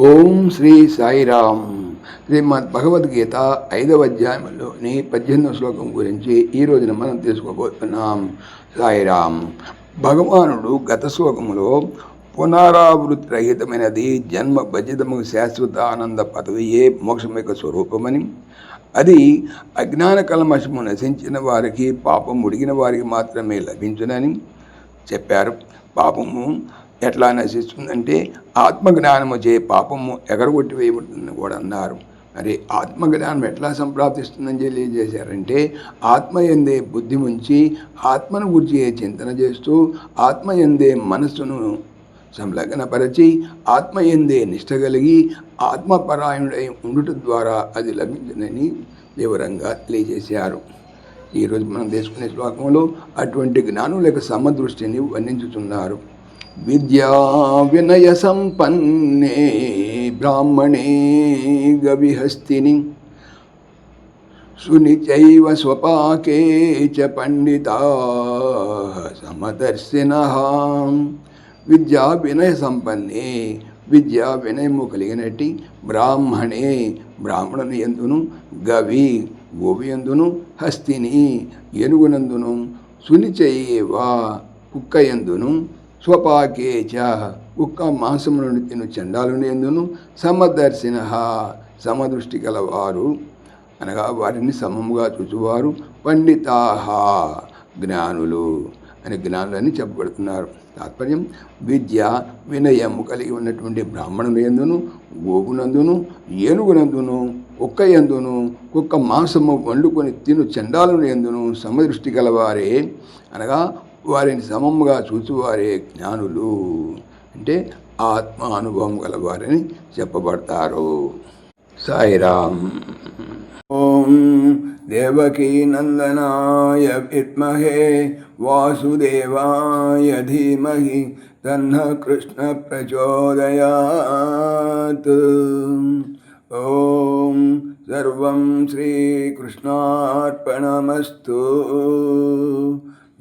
ఓం శ్రీ సాయిరామ్. శ్రీమద్ భగవద్గీత ఐదవ అధ్యాయంలోని పద్దెనిమిదవ శ్లోకం గురించి ఈ రోజున మనం తెలుసుకోబోతున్నాం. సాయిరామ్ భగవానుడు గత శ్లోకములో పునరావృత్తి రహితమైనది జన్మ భజితము శాశ్వత ఆనంద పదవియే మోక్షం యొక్క స్వరూపమని అది అజ్ఞాన కల్మషము నశించిన వారికి పాపం ఉడిగిన వారికి మాత్రమే లభించునని చెప్పారు. పాపము ఎట్లా నశిస్తుందంటే ఆత్మజ్ఞానము చే పాపము ఎగరగొట్టి వేయబడుతుందని కూడా అన్నారు. మరి ఆత్మజ్ఞానం ఎట్లా సంప్రాప్తిస్తుందని తెలియజేశారంటే ఆత్మ ఎందే బుద్ధి ఉంచి ఆత్మను గురించి చింతన చేస్తూ ఆత్మ ఎందే మనస్సును సంలగ్నపరచి ఆత్మ ఎందే నిష్ట కలిగి ఆత్మపరాయణుడై ఉండుట ద్వారా అది లభించిందని వివరంగా తెలియజేశారు. ఈరోజు మనం తీసుకునే శ్లోకంలో అటువంటి జ్ఞానుల యొక్క సమదృష్టిని వర్ణించుతున్నారు. విద్యా వినయ సంపన్నే బ్రాహ్మణే గవిహస్తిని. సునిచైవ స్వపాకే చ పండిత సమదర్శిన. విద్యా వినయ సంపన్నే విద్యా వినయము కలిగినట్టి బ్రాహ్మణే బ్రాహ్మణుని ఎందును గవి గోవి ఎందును హస్తిని ఏనుగునందును సునిచైవ కుక్క ఎందును స్వపాకేచ కుక్క మాంసములను తిను చండాలుని ఎందును? సమదర్శిన సమదృష్టి గలవారు. అనగా వారిని సమముగా చూచువారు. పండితాహ జ్ఞానులు అని జ్ఞానులని చెప్పబడుతున్నారు. తాత్పర్యం విద్య వినయము కలిగి ఉన్నటువంటి బ్రాహ్మణుల ఎందును? గోగునందును ఏనుగునందును? ఒక్క ఎందును? కుక్క మాంసము వండుకొని తిను చండాలను ఎందును? సమదృష్టి గలవారే. అనగా వారిని సమముగా చూచువారే జ్ఞానులు. అంటే ఆత్మ అనుభవం గలవారని చెప్పబడతారు. సాయిరామ్. ఓం దేవకీ నందనాయ విద్మహే వాసుదేవాయ ధీమహి తన్న కృష్ణ ప్రచోదయాత్. ఓం సర్వం శ్రీకృష్ణార్పణమస్తు.